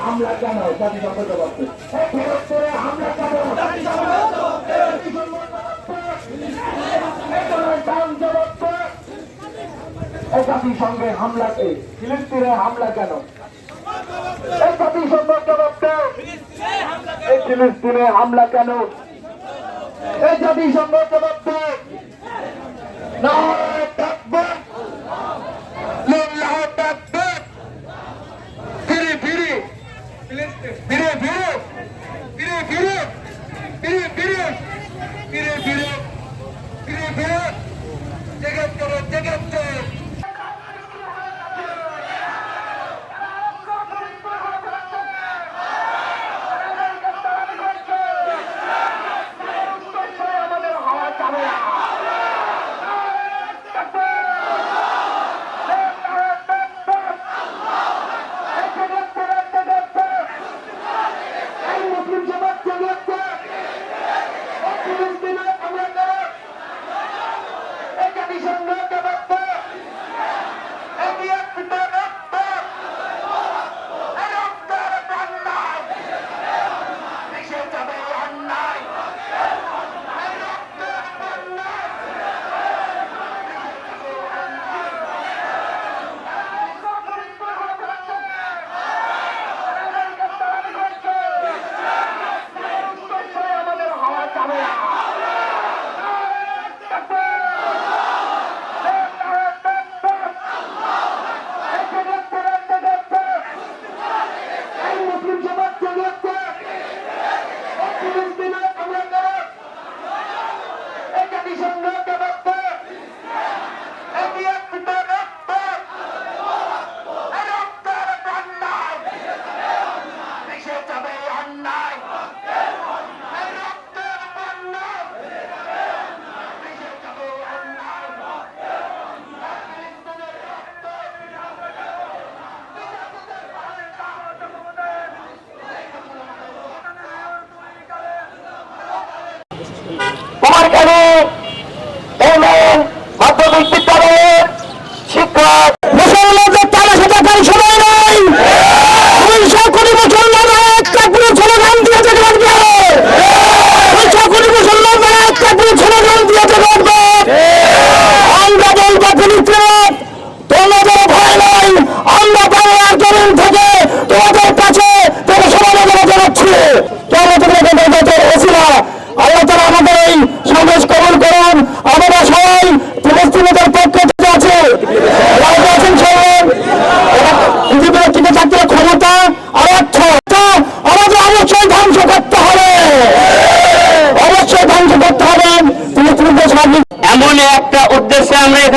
হামলা কেন দাবি জবাব করতে হামলা কেন দাবি জবাব জাতিসংঘের হামলাকে ফিলিস্তিনের হামলা কেন? ফিলিস্তিনে হামলা কেন? এই জাতিসংঘ জবাবতে না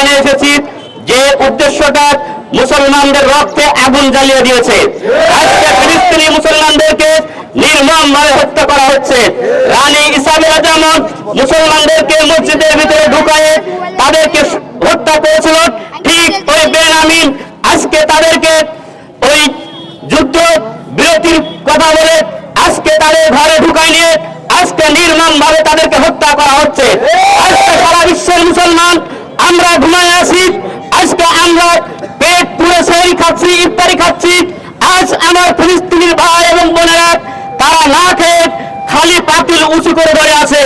এখানে এসেছি যে উদ্দেশ্যটা মুসলমানদের রক্তে আগুন জ্বালিয়ে দিয়েছে। আজকে ফিলিস্তিনি মুসলমানদেরকে নির্মম ভাবে হত্যা করা হচ্ছে। রানী ইসাবে আজামত মুসলমানদেরকে মসজিদের ভিতরে ঢুকায়ে তাদেরকে হত্যা করেছিল। ঠিক ওই বেনামিন আজকে তাদেরকে ওই যুদ্ধ বিরতির কথা বলে আজকে তাদের ঘরে ঢুকাই নিয়ে আজকে নির্মম ভাবে তাদেরকে হত্যা করা হচ্ছে। আজকে সারা বিশ্বের মুসলমান আমরা ঘুমায় আছি, আজকে আমরা পেট পুরে সেই খাচ্ছি, ইফতারি খাচ্ছি। আজ আমার ফিলিস্তিনির ভাই এবং বোনেরা, তারা না খেয়ে খালি পাতিল উঁচু করে ধরে আছে।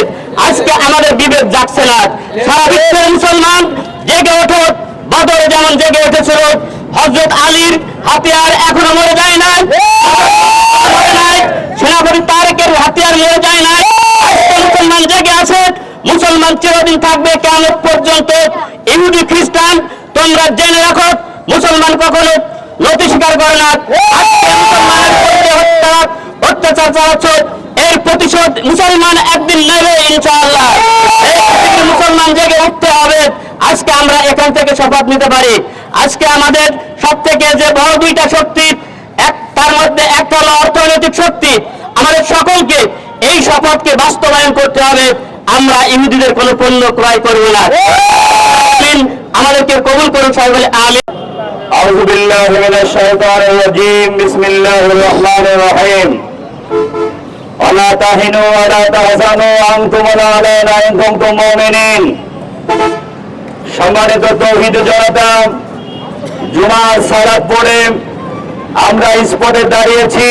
আজকে আমাদের বিবেক যাচ্ছে না। সারা বিশ্বের মুসলমান জেগে ওঠো, বদরে যেমন জেগে উঠেছিল হজরত আলীর হাতিয়ার এখনও মরে যায় না মরে নাই সেনাপতি তারেকের হাতিয়ার মরে যায় না আজকে মুসলমান জেগে আছে মুসলমান চিরদিন থাকবে কেমন পর্যন্ত ইহুদি খ্রিস্টান। তোমরা জেনে রাখো, মুসলমান কখনো নতি স্বীকার করে না। অত্যাচার চালাচ্ছ, এর প্রতিশোধ মুসলমান একদিন নেবে ইনশাআল্লাহ। মুসলমান জেগে উঠতে হবে। আজকে আমরা এখান থেকে শপথ নিতে পারি। আজকে আমাদের সব থেকে যে বড় দুইটা শক্তি, এক তার মধ্যে একটা হলো অর্থনৈতিক শক্তি। আমাদের সকলকে এই শপথকে বাস্তবায়ন করতে হবে। আমরা ইহুদিদের কোনো পণ্য ক্রয় করব না আমিন। আমাদেরকে কবুল করুন সবাই বলে আমিন أعوذ بالله من الشيطان الرجيم بسم الله الرحمن الرحيم ولا تهنوا ولا تحزنوا وأنتم الأعلون إن كنتم مؤمنين সম্মানিত তৌহিদ জনতা জুমার সালাত পড়ে আমরা স্পটে দাঁড়িয়েছি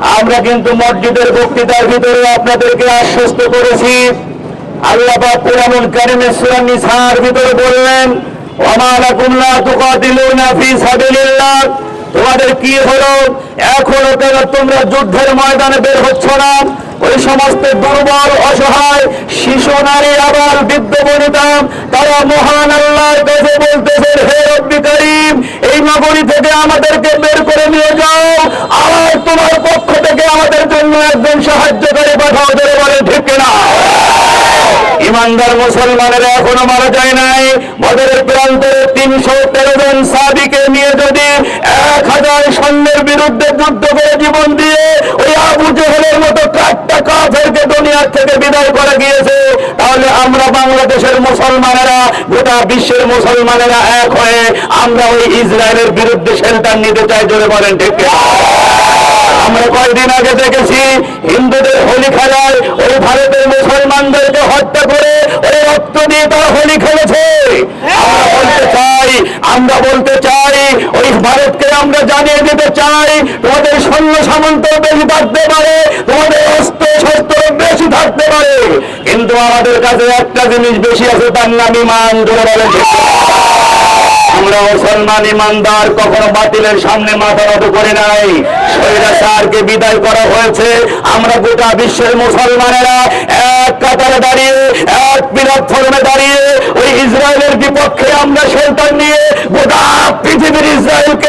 আমরা কিন্তু মসজিদের বক্তৃতার ভিতরে আপনাদেরকে আশ্বস্ত করেছি। আল্লাহ শিশু, নারী, আবার তারা মহান এই নগরী থেকে আমাদেরকে বের করে নিয়ে যাও। আর তোমার পক্ষ থেকে আমাদের জন্য একজন সাহায্যকারী পাঠাও ধরে বলে ঠিক না ইমানদার মুসলমানেরা এখনও মারা যায় নাই বদরের প্রান্তে তিনশো তেরো জন সাদিকে নিয়ে যদি এক হাজার সৈন্যের বিরুদ্ধে যুদ্ধ করে জীবন দিয়ে ওই আবু জেহেলের মতো চারটা কাফেরকে দুনিয়ার থেকে বিদায় করে গিয়েছে, তাহলে আমরা বাংলাদেশের মুসলমানেরা, গোটা বিশ্বের মুসলমানেরা এক হয়ে আমরা ওই ইসরায়েলের বিরুদ্ধে শেল্টার নিতে চাই, জোরে বলেন ঠিক কিনা? আমরা কয়েকদিন আগে দেখেছি হিন্দুদের হোলি খেলায় ওই ভারতের মুসলমানদেরকে হত্যা করে ওই রক্ত দিয়ে তারা হোলি খেলেছে। আমরা বলতে চাই ওই ভারতকে আমরা জানিয়ে দিতে চাই, তোমাদের সৈন্য সামন্ত বেশি থাকতে পারে, তোমাদের অস্ত্র শস্ত্র বেশি থাকতে পারে। কিন্তু আমাদের কাছে একটা জিনিস বেশি আছে, তার নাম ইমান ধরে বলে আমরা মুসলমান ইমানদার, কখনো বাতিলের সামনে মাথা নত করে নাই। স্বৈরাচারকে বিদায় করা হয়েছে। আমরা গোটা বিশ্বের মুসলমানেরা এক কাতারে দাঁড়িয়ে, এক প্ল্যাটফর্মে দাঁড়িয়ে, ওই ইসরায়েলের বিপক্ষে আমরা সন্তান নিয়ে গোটা পৃথিবীর ইসরায়েলকে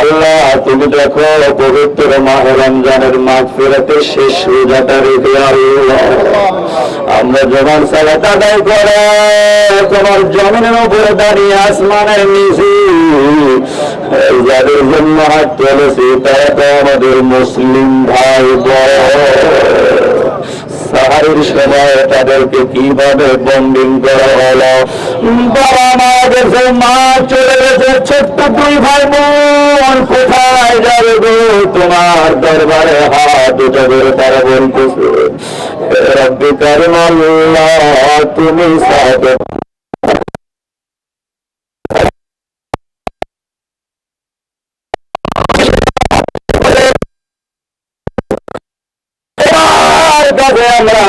আল্লাহ, তুমি দেখো, পবিত্র মাহ রমজানের মাছ ফেরাতে শেষ রোজাটা রেখে আল্লাহ। আমরা যখন সালাত আদায় করে, তোমার জমিনের উপরে দাঁড়িয়ে আসমানের নিচে যাদের জন্য হাত চলেছে তারা তো আমাদের মুসলিম ভাই বোন। সাহারির সময় তাদেরকে কীভাবে বন্ডিং করা হলো? বাবা মা গেছে মা চলে গেছে ছোট্ট দুই ভাই বোন কোথায় যাবে গো তোমার দরবারে? হাত উঠে তারা বলতেছে রব্বি তুমি সাথে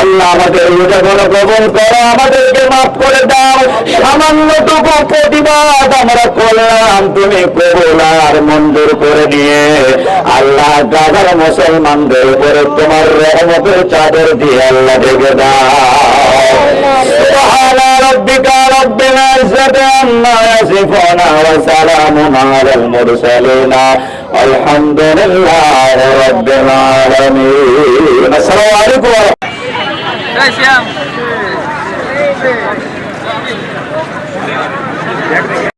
আল্লাহ আমাদের রোজাগুলো কবল করো আমাদেরকে মাফ করে দাও সামান্যটুকু প্রতিবাদ আমরা করলাম তুমি কবল আর মঞ্জুর করে নিয়ে আল্লাহ গাজার মুসলমানদের উপরে তোমার রহমতের চাদর দিয়ে আল্লাহ ঢেকে দাও سبحان ربك رب العزة عما يصفون وسلام على المرسلين الحمد لله رب العالمين السلام عليكم ورحمة Hey, Sam.